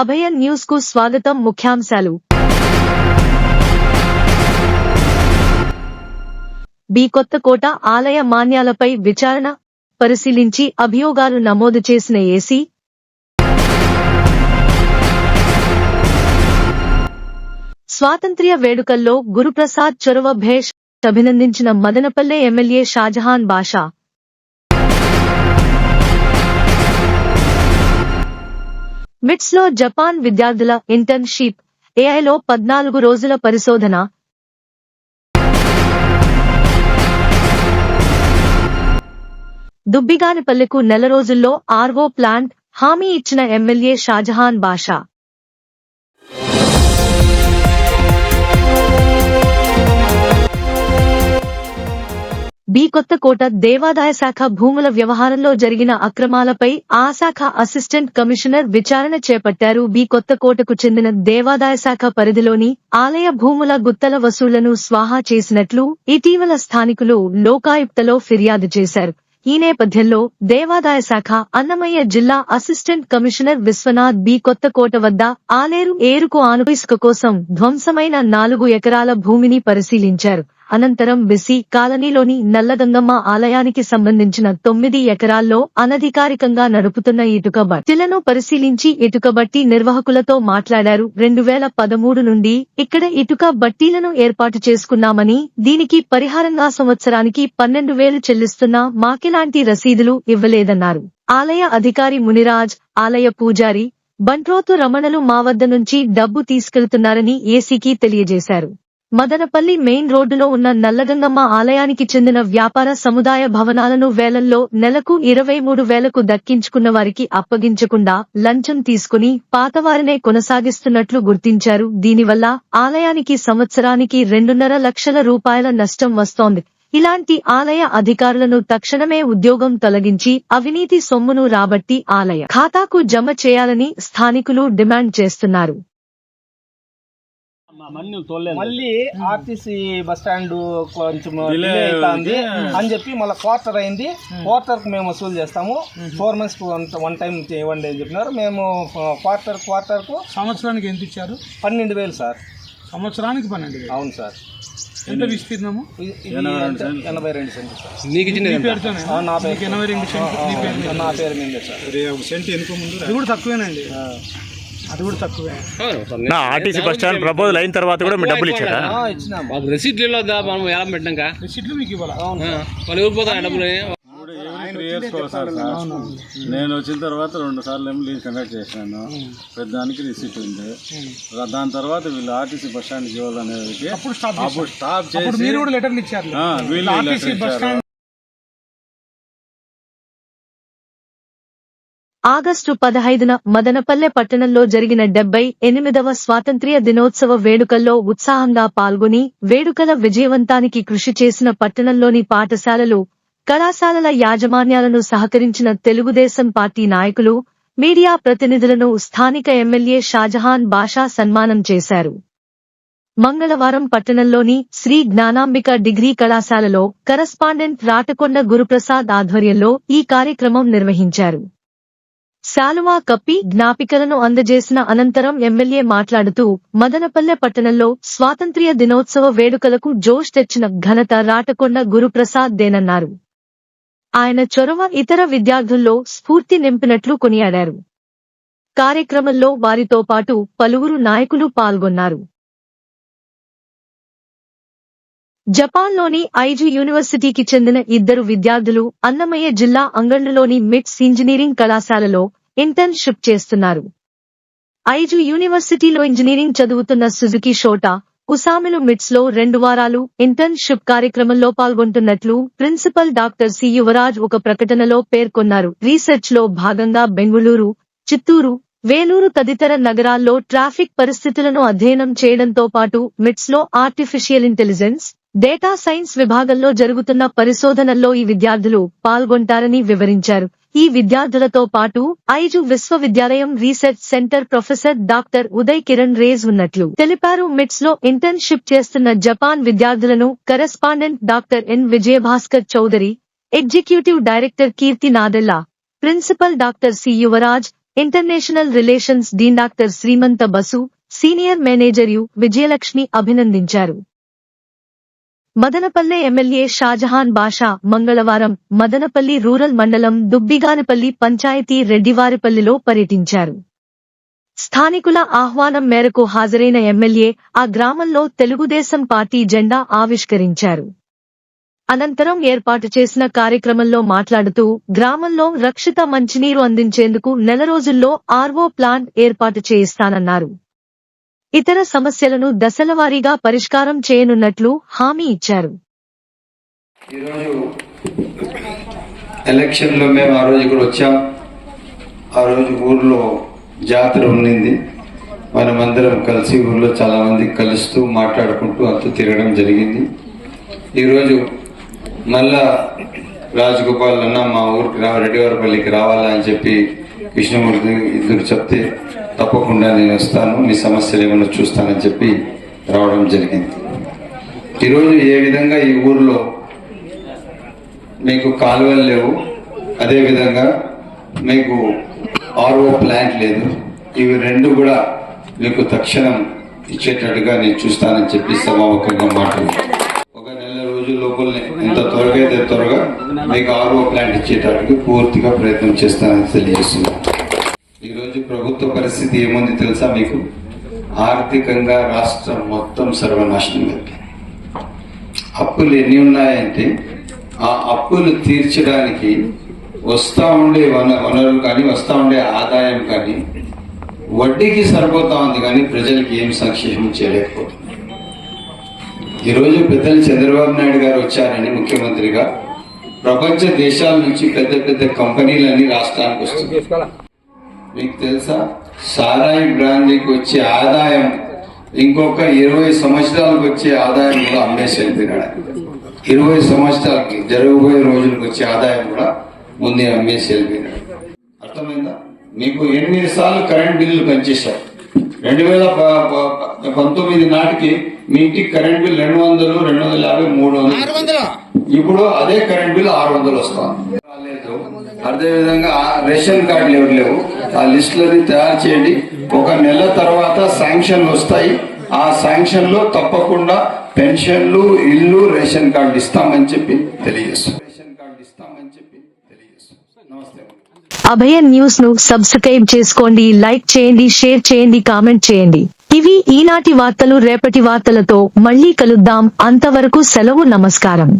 అభయన్ న్యూస్కు స్వాగతం ముఖ్యాంశాలు. బి కొత్తకోట ఆలయ మాన్యాలపై విచారణ పరిశీలించి అభియోగాలు నమోదు చేసిన ఏసీ. స్వాతంత్ర్య వేడుకల్లో గురుప్రసాద్ చొరవ భేష్ అభినందించిన మదనపల్లె ఎమ్మెల్యే షాజహాన్ బాషా. మిట్స్లో జపాన్ విద్యార్థుల ఇంటర్న్షిప్ ఏఐలో పద్నాలుగు రోజుల పరిశోధన. దుబ్బిగానిపల్లెకు నెల రోజుల్లో ఆర్వో ప్లాంట్ హామీ ఇచ్చిన ఎమ్మెల్యే షాజహాన్ బాషా. బి కొత్తకోట దేవాదాయ శాఖ భూముల వ్యవహారంలో జరిగిన అక్రమాలపై ఆ శాఖ అసిస్టెంట్ కమిషనర్ విచారణ చేపట్టారు. బి కొత్తకోటకు చెందిన దేవాదాయ శాఖ పరిధిలోని ఆలయ భూముల గుత్తల వసూళ్ళను స్వాహా చేసినట్లు ఇటీవల స్థానికులు లోకాయుక్తలో ఫిర్యాదు చేశారు. ఈ నేపథ్యంలో దేవాదాయ శాఖ అన్నమయ్య జిల్లా assistant commissioner Viswanath B Kothakota వద్ద ఆలేరు ఏరుకు ఆనుపిసుక కోసం ధ్వంసమైన నాలుగు ఎకరాల భూమిని పరిశీలించారు. అనంతరం బిసి కాలనీలోని నల్లగంగమ్మ ఆలయానికి సంబంధించిన తొమ్మిది ఎకరాల్లో అనధికారికంగా నడుపుతున్న ఇటుక బట్టిలను పరిశీలించి ఇటుక బట్టి నిర్వాహకులతో మాట్లాడారు. రెండు వేల పదమూడు నుండి ఇక్కడ ఇటుక బట్టీలను ఏర్పాటు చేసుకున్నామని దీనికి పరిహారంగా సంవత్సరానికి పన్నెండు వేలు చెల్లిస్తున్నా మాకిలాంటి రసీదులు ఇవ్వలేదన్నారు. ఆలయ అధికారి మునిరాజ్ ఆలయ పూజారి బంట్రోతు రమణలు మా వద్ద నుంచి డబ్బు తీసుకెళ్తున్నారని ఏసీకి తెలియజేశారు. మదనపల్లి మెయిన్ రోడ్డులో ఉన్న నల్లగంగమ్మ ఆలయానికి చెందిన వ్యాపార సముదాయ భవనాలను వేలల్లో నెలకు ఇరవై మూడు వేలకు దక్కించుకున్న వారికి అప్పగించకుండా లంచం తీసుకుని పాతవారినే కొనసాగిస్తున్నట్లు గుర్తించారు. దీనివల్ల ఆలయానికి సంవత్సరానికి రెండున్నర లక్షల రూపాయల నష్టం వస్తోంది. ఇలాంటి ఆలయ అధికారులను తక్షణమే ఉద్యోగం తొలగించి అవినీతి సొమ్మును రాబట్టి ఆలయ ఖాతాకు జమ చేయాలని స్థానికులు డిమాండ్ చేస్తున్నారు. మళ్ళీ ఆర్టీసీ బస్ స్టాండ్ కొంచెం delay అవుతుంది. అని చెప్పి మళ్ళీ క్వార్టర్ అయింది. క్వార్టర్కి మేము వసూలు చేస్తాము. ఫోర్ మంత్స్ వన్ టైం ఇవ్వండి అని చెప్పినారు. మేము క్వార్టర్ క్వార్టర్కు సంవత్సరానికి ఎంత ఇచ్చారు? పన్నెండు వేలు సార్. సంవత్సరానికి పన్నెండు వేలు. అవును సార్. ఎంత విస్తీర్ణము? ఎనభై రెండు సెంట్లు. సార్. నీ పేరు. ఎనభై రెండు సెంట్లు నీ పేరు మీద. సార్. సెంట్ ఎనుక ముందు కూడా తక్కువేనండి. అది కూడా తక్కువే. నా ఆర్టీసీ బస్ స్టాండ్ ప్రపోజల్ అయిన తర్వాత కూడా మీరు డబ్బులు ఇచ్చారా ఆ, ఇచ్చినాము వద్దా మనం ఎలా పెట్టాక రిసిప్ట్లు మీకు ఇవ్వాలి? వాళ్ళు డబ్బులు? నేను వచ్చిన తర్వాత రెండు సార్లు ఏమో లీజ్ కండక్ట్ చేశాను. పెద్దానికి రిసీట్ ఉంది. దాని తర్వాత వీళ్ళు ఆర్టీసీ బస్ స్టాండ్కి ఇవ్వాలనేది అప్పుడు స్టాప్ చేసి మీరు కూడా లెటర్లు ఇచ్చారు. ఆ, వీళ్ళు ఆగస్టు పదహైదున మదనపల్లె పట్టణంలో జరిగిన డెబ్బై ఎనిమిదవ స్వాతంత్ర్య దినోత్సవ వేడుకల్లో ఉత్సాహంగా పాల్గొని వేడుకల విజయవంతానికి కృషి చేసిన పట్టణంలోని పాఠశాలలు కళాశాలల యాజమాన్యాలను సహకరించిన తెలుగుదేశం పార్టీ నాయకులు మీడియా ప్రతినిధులను స్థానిక ఎమ్మెల్యే షాజహాన్ బాషా సన్మానం చేశారు. మంగళవారం పట్టణంలోని శ్రీ జ్ఞానాంబిక డిగ్రీ కళాశాలలో కరస్పాండెంట్ రాటకొండ గురుప్రసాద్ ఆధ్వర్యంలో ఈ కార్యక్రమం నిర్వహించారు. శాలువా కప్పి జ్ఞాపికలను అందజేసిన అనంతరం ఎమ్మెల్యే మాట్లాడుతూ మదనపల్లె పట్టణంలో స్వాతంత్ర్య దినోత్సవ వేడుకలకు జోష్ తెచ్చిన ఘనత రాటకొండ గురుప్రసాద్ దేనన్నారు. ఆయన చొరవ ఇతర విద్యార్థుల్లో స్ఫూర్తి నింపినట్లు కొనియాడారు. కార్యక్రమంలో వారితో పాటు పలువురు నాయకులు పాల్గొన్నారు. జపాన్లోని ఐజు యూనివర్సిటీకి చెందిన ఇద్దరు విద్యార్థులు అన్నమయ్య జిల్లా అంగండ్లలోని మిట్స్ ఇంజనీరింగ్ కళాశాలలో ఇంటర్న్షిప్ చేస్తున్నారు. ఐజు యూనివర్సిటీలో ఇంజనీరింగ్ చదువుతున్న సుజుకి షోటా ఉసామిలు మిట్స్లో రెండు వారాలు ఇంటర్న్షిప్ కార్యక్రమంలో పాల్గొంటున్నట్లు ప్రిన్సిపల్ డాక్టర్ సి యువరాజ్ ఒక ప్రకటనలో పేర్కొన్నారు. రీసెర్చ్లో భాగంగా బెంగుళూరు చిత్తూరు వేలూరు తదితర నగరాల్లో ట్రాఫిక్ పరిస్థితులను అధ్యయనం చేయడంతో పాటు మిట్స్లో ఆర్టిఫిషియల్ ఇంటెలిజెన్స్ డేటా సైన్స్ విభాగంలో జరుగుతున్న పరిశోధనల్లో ఈ విద్యార్థులు పాల్గొంటారని వివరించారు. ఈ విద్యార్థులతో పాటు ఐజు విశ్వవిద్యాలయం research center professor doctor Uday Kiran Rage ఉన్నట్లు తెలిపారు. మిట్స్లో ఇంటర్న్షిప్ చేస్తున్న జపాన్ విద్యార్థులను correspondent doctor N. Vijayabhaskar Chowdary executive director Keerthi Nadella principal doctor C. Yuvraj international relations dean doctor Srimanta Basu senior manager U. Vijayalakshmi అభినందించారు. Madanapalle MLA Shahjahan బాషా మంగళవారం Madanapalle rural మండలం దుబ్బిగానపల్లి పంచాయతీ రెడ్డివారిపల్లిలో పర్యటించారు. స్థానికుల ఆహ్వానం మేరకు హాజరైన ఎమ్మెల్యే ఆ గ్రామంలో తెలుగుదేశం పార్టీ జెండా ఆవిష్కరించారు. అనంతరం ఏర్పాటు చేసిన కార్యక్రమంలో మాట్లాడుతూ గ్రామంలో రక్షిత మంచినీరు అందించేందుకు నెల రోజుల్లో ఆర్వో ప్లాంట్ ఏర్పాటు చేయిస్తానన్నారు. ఇతర సమస్యలను దశలవారీగా పరిష్కారం చేయనున్నట్లు హామీ ఇచ్చారు. ఎలక్షన్లో మేము ఆ రోజు ఇక్కడ వచ్చాం. ఆ రోజు ఊర్లో జాతర ఉండింది. మనమందరం కలిసి ఊర్లో చాలా మంది కలుస్తూ మాట్లాడుకుంటూ అంత తిరగడం జరిగింది. ఈరోజు మళ్ళా రాజగోపాల్ అన్న మా ఊరికి రా రెడ్డివారపల్లికి రావాలా అని చెప్పి కృష్ణమూర్తి ఇద్దరు చెప్తే తప్పకుండా నేను వస్తాను మీ సమస్యలు ఏమైనా చూస్తానని చెప్పి రావడం జరిగింది. ఈరోజు ఏ విధంగా ఈ ఊర్లో మీకు కాలువలు లేవు అదేవిధంగా మీకు ఆర్ఓ ప్లాంట్ లేదు ఇవి రెండు కూడా మీకు తక్షణం ఇచ్చేటట్టుగా నేను చూస్తానని చెప్పి సమావకంగా మాట్లాడుతున్నాను ఒక నెల రోజుల లోపలనే ఎంత త్వరగా అయితే త్వరగా మీకు ఆర్ఓ ప్లాంట్ ఇచ్చేటట్టుగా పూర్తిగా ప్రయత్నం చేస్తానని తెలియజేస్తున్నాను. ఈరోజు ప్రభుత్వ పరిస్థితి ఏముంది తెలుసా మీకు? ఆర్థికంగా రాష్ట్రం మొత్తం సర్వనాశనం అయిపోయింది. అప్పులు ఎన్ని ఉన్నాయంటే ఆ అప్పులు తీర్చడానికి వస్తూ ఉండే వన వనరులు కానీ వస్తూ ఉండే ఆదాయం కానీ వడ్డీకి సరిపోతా ఉంది కానీ ప్రజలకి ఏం సంక్షేమం చేయలేకపోతుంది ఈరోజు పెద్దలు చంద్రబాబు నాయుడు గారు వచ్చారని ముఖ్యమంత్రిగా ప్రపంచ దేశాల నుంచి పెద్ద పెద్ద కంపెనీలన్నీ రాష్ట్రానికి వస్తుంది మీకు తెలుసా? సారాయి బ్రాండ్కి వచ్చే ఆదాయం ఇంకొక ఇరవై సంవత్సరాలకు వచ్చే ఆదాయం కూడా అమ్మేసి వెళ్ళిపోయినాడు ఇరవై సంవత్సరాలకి జరగబోయే రోజులకు వచ్చే ఆదాయం కూడా ముందే అమ్మేసి వెళ్ళిపోయినాడు అర్థమైందా? మీకు ఎనిమిది సార్లు కరెంట్ బిల్లు పెంచేశారు రెండు వేల పంతొమ్మిది నాటికి మీ ఇంటికి కరెంట్ బిల్ రెండు వందలు రెండు వందల యాభై మూడు వందలు. ఇప్పుడు అదే కరెంట్ బిల్ ఆరు వందలు వస్తుంది. రాలేదు. అదేవిధంగా ఆ రేషన్ కార్డులు ఎవరు లేవు. ఆ లిస్టులని తయారు చేయండి. ఒక నెల తర్వాత శాంక్షన్లు వస్తాయి. ఆ శాంక్షన్లో తప్పకుండా పెన్షన్లు ఇల్లు రేషన్ కార్డు ఇస్తామని చెప్పి తెలియజేస్తాం. రేషన్ కార్డు ఇస్తామని చెప్పి తెలియజేస్తాం. నమస్తే. అభయ న్యూస్ను సబ్స్క్రైబ్ చేసుకోండి లైక్ చేయండి షేర్ చేయండి కామెంట్ చేయండి. ఇవి ఈనాటి వార్తలు రేపటి వార్తలతో మళ్ళీ కలుద్దాం అంతవరకు సెలవు నమస్కారం.